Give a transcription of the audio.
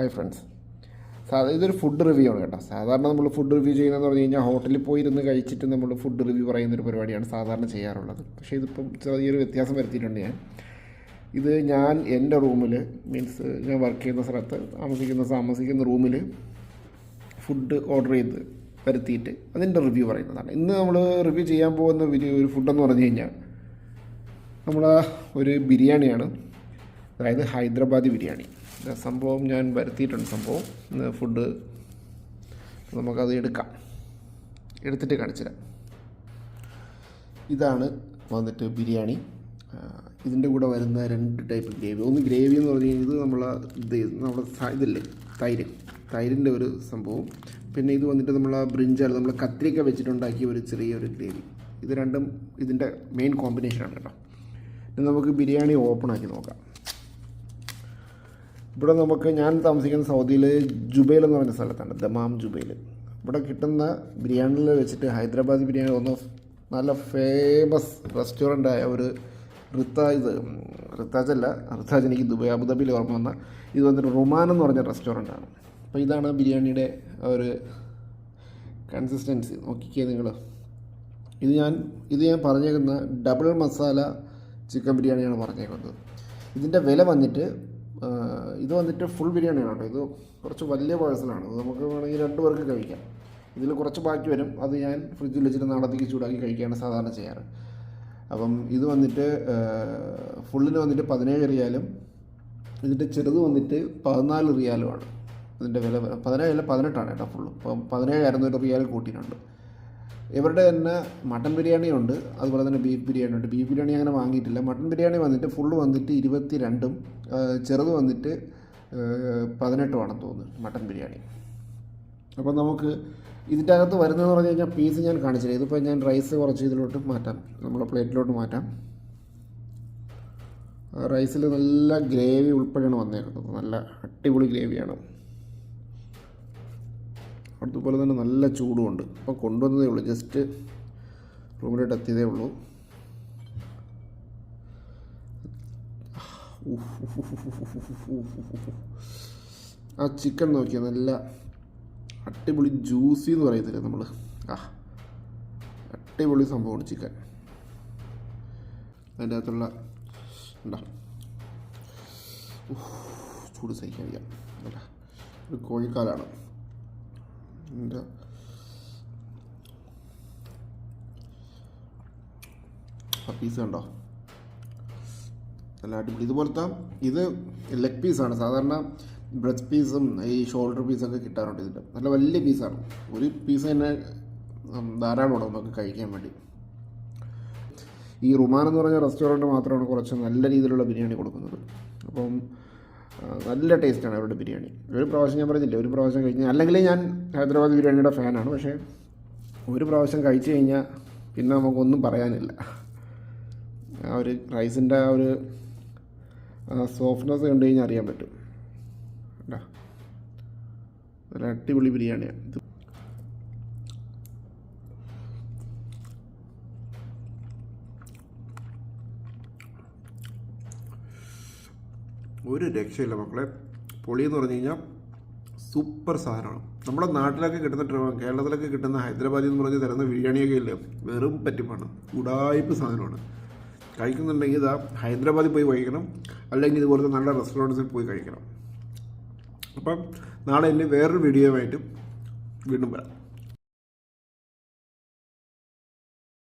Hi friends സാധാ ഇതൊരു food review ആണ് കേട്ടോ. സാധാരണ നമ്മൾ ഫുഡ് റിവ്യൂ ചെയ്യുന്നതെന്ന് പറഞ്ഞു കഴിഞ്ഞാൽ ഹോട്ടലിൽ പോയി ഇരുന്ന് കഴിച്ചിട്ട് നമ്മൾ ഫുഡ് റിവ്യൂ പറയുന്നൊരു പരിപാടിയാണ് സാധാരണ ചെയ്യാറുള്ളത്. പക്ഷേ ഇതിപ്പം ചെറിയൊരു വ്യത്യാസം വരുത്തിയിട്ടുണ്ട് ഞാൻ. ഇത് ഞാൻ എന്റെ റൂമിൽ മീൻസ് ഞാൻ വർക്ക് ചെയ്യുന്ന സ്ഥലത്ത് താമസിക്കുന്ന താമസിക്കുന്ന റൂമിൽ ഫുഡ് ഓർഡർ ചെയ്ത് വരുത്തിയിട്ട് അതിന്റെ റിവ്യൂ പറയുന്നതാണ്. ഇന്ന് നമ്മൾ റിവ്യൂ ചെയ്യാൻ പോകുന്ന ഒരു ഫുഡെന്ന് പറഞ്ഞു കഴിഞ്ഞാൽ നമ്മൾ ഒരു ബിരിയാണിയാണ്. അതായത് ഹൈദരാബാദി ബിരിയാണി. സംഭവം ഞാൻ വരുത്തിയിട്ടുണ്ട് സംഭവം. ഫുഡ് നമുക്കത് എടുക്കാം. എടുത്തിട്ട് കാണിച്ചു തരാം ഇതാണ് വന്നിട്ട് ബിരിയാണി. ഇതിന്റെ കൂടെ വരുന്ന രണ്ട് ടൈപ്പ് ഗ്രേവി ഒന്ന് ഗ്രേവി എന്ന് പറഞ്ഞു കഴിഞ്ഞാൽ ഇത് നമ്മളെ ഇത് നമ്മുടെ ഇതില്ലേ തൈര്. തൈരിന്റെ ഒരു സംഭവം. പിന്നെ ഇത് വന്നിട്ട് നമ്മൾ ബ്രിഞ്ചാൽ നമ്മൾ കത്തിരിക്ക വെച്ചിട്ടുണ്ടാക്കിയ ഒരു ചെറിയൊരു ഗ്രേവി ഇത് രണ്ടും ഇതിന്റെ മെയിൻ കോമ്പിനേഷനാണ് കേട്ടോ. നമുക്ക് ബിരിയാണി ഓപ്പൺ ആക്കി നോക്കാം. ഇവിടെ നമുക്ക് ഞാൻ താമസിക്കുന്ന സൗദിയിൽ ജുബൈൽ എന്ന് പറഞ്ഞ സ്ഥലത്താണ് ദമാം ജുബൈൽ ഇവിടെ കിട്ടുന്ന ബിരിയാണിയിൽ വെച്ചിട്ട് ഹൈദരാബാദ് ബിരിയാണി ഒന്ന് നല്ല ഫേമസ് റെസ്റ്റോറന്റായ ഒരു റിത്താജ് റിത്താജ് അല്ല റിത്താജ് എനിക്ക് ദുബായ് അബുദാബിയിൽ ഓർമ്മ വന്ന. ഇത് വന്നിട്ട് റുമാൻ എന്ന് പറഞ്ഞ റെസ്റ്റോറന്റാണ് അപ്പോൾ ഇതാണ് ബിരിയാണിയുടെ ഒരു കൺസിസ്റ്റൻസി നോക്കിക്കേ നിങ്ങൾ ഇത് ഞാൻ ഇത് ഞാൻ പറഞ്ഞേക്കുന്ന ഡബിൾ മസാല ചിക്കൻ ബിരിയാണിയാണ് പറഞ്ഞേക്കുന്നത്. ഇതിന്റെ വില വന്നിട്ട് ഇത് വന്നിട്ട് ഫുൾ ബിരിയാണിയാണ് കേട്ടോ. ഇത് കുറച്ച് വലിയ പാഴ്സലാണ് നമുക്ക് വേണമെങ്കിൽ രണ്ട് പേർക്ക് കഴിക്കാം. ഇതിൽ കുറച്ച് ബാക്കി വരും. അത് ഞാൻ ഫ്രിഡ്ജിൽ വെച്ചിട്ട് നാളത്തേക്ക് ചൂടാക്കി കഴിക്കുകയാണ് സാധാരണ ചെയ്യാറ്. അപ്പം ഇത് വന്നിട്ട് ഫുള്ളിന് വന്നിട്ട് പതിനേഴ് റിയാലും ഇതിന്റെ ചെറുത് വന്നിട്ട് പതിനാല് റിയാലുമാണ് ഇതിന്റെ വില പതിനേഴല്ല പതിനെട്ടാണ് കേട്ടോ ഫുള്ള് അപ്പം പതിനേഴ് അറുന്നൂറ് റിയാൽ കൂട്ടിയിട്ടുണ്ട്. ഇവരുടെ തന്നെ മട്ടൻ ബിരിയാണി ഉണ്ട് അതുപോലെ തന്നെ ബീഫ് ബിരിയാണി ഉണ്ട്. ബീഫ് ബിരിയാണി അങ്ങനെ വാങ്ങിയിട്ടില്ല. മട്ടൻ ബിരിയാണി വന്നിട്ട് ഫുള്ള് വന്നിട്ട് ഇരുപത്തി രണ്ടും ചെറുത് വന്നിട്ട് പതിനെട്ടുമാണെന്ന് തോന്നുന്നു മട്ടൻ ബിരിയാണി. അപ്പോൾ നമുക്ക് ഇതിന്റെ അകത്ത് വരുന്നതെന്ന് പറഞ്ഞു കഴിഞ്ഞാൽ പീസ് ഞാൻ കാണിച്ചില്ല. ഇതിപ്പോൾ ഞാൻ റൈസ് കുറച്ച് ഇതിലോട്ട് മാറ്റാം. നമ്മുടെ പ്ലേറ്റിലോട്ട് മാറ്റാം. റൈസിൽ നല്ല ഗ്രേവി ഉൾപ്പെടെയാണ് വന്നേക്കുന്നത്. നല്ല അടിപൊളി ഗ്രേവിയാണ് അതുപോലെ തന്നെ നല്ല ചൂടുമുണ്ട് അപ്പോൾ കൊണ്ടുവന്നതേ ഉള്ളൂ ജസ്റ്റ് റൂമിലോട്ട് എത്തിയതേ ഉള്ളൂ ആ ചിക്കൻ നോക്കിയാൽ നല്ല അടിപൊളി ജ്യൂസി എന്ന് പറയത്തില്ലേ നമ്മൾ ആ അടിപൊളി സംഭവമാണ് ചിക്കൻ അതിന്റെ അകത്തുള്ള ഉഫ്, ചൂട് സഹിക്കാൻ കഴിയാം ഒരു കോഴിക്കാലാണ് ആ പീസ് കണ്ടോ? നല്ല അടിപൊളി. ഇതുപോലത്തെ ഇത് ലെഗ് പീസാണ് സാധാരണ ബ്രസ്റ്റ് പീസും ഈ ഷോൾഡർ പീസൊക്കെ കിട്ടാറുണ്ട് ഇതിന്റെ നല്ല വലിയ പീസാണ് ഒരു പീസ് തന്നെ ധാരാളം ഉണ്ടോ നമുക്ക് കഴിക്കാൻ വേണ്ടി. ഈ റുമാൻ എന്ന് പറഞ്ഞ റെസ്റ്റോറന്റ് മാത്രമാണ് കുറച്ച് നല്ല രീതിയിലുള്ള ബിരിയാണി കൊടുക്കുന്നത്. അപ്പം നല്ല ടേസ്റ്റാണ് അവരുടെ ബിരിയാണി. ഒരു പ്രാവശ്യം ഞാൻ പറഞ്ഞില്ലേ ഒരു പ്രാവശ്യം കഴിഞ്ഞാൽ അല്ലെങ്കിൽ ഞാൻ ഹൈദരാബാദ് ബിരിയാണിയുടെ ഫാനാണ് പക്ഷേ ഒരു പ്രാവശ്യം കഴിച്ചു കഴിഞ്ഞാൽ പിന്നെ നമുക്കൊന്നും പറയാനില്ല. ആ ഒരു റൈസിന്റെ ആ ഒരു സോഫ്റ്റ്നെസ് കണ്ടു കഴിഞ്ഞാൽ അറിയാൻ പറ്റും? നല്ല അടിപൊളി ബിരിയാണിയാണ് ഒരു രക്ഷയില്ല മക്കളെ. പൊളി എന്ന് പറഞ്ഞു കഴിഞ്ഞാൽ സൂപ്പർ സാധനമാണ്. നമ്മുടെ നാട്ടിലൊക്കെ കിട്ടുന്ന കേരളത്തിലൊക്കെ കിട്ടുന്ന ഹൈദരാബാദിൽ എന്ന് പറഞ്ഞ് തരുന്ന ബിരിയാണിയൊക്കെ ഇല്ല? വെറും പറ്റിപ്പാണ്. ഉടായ്പ സാധനമാണ്. കഴിക്കുന്നുണ്ടെങ്കിൽ ഇതാ ഹൈദരാബാദിൽ പോയി കഴിക്കണം. അല്ലെങ്കിൽ ഇതുപോലത്തെ നല്ല റെസ്റ്റോറൻസിൽ പോയി കഴിക്കണം. അപ്പം നാളെ എന്റെ വേറൊരു വീഡിയോയുമായിട്ട് വീണ്ടും വരാം.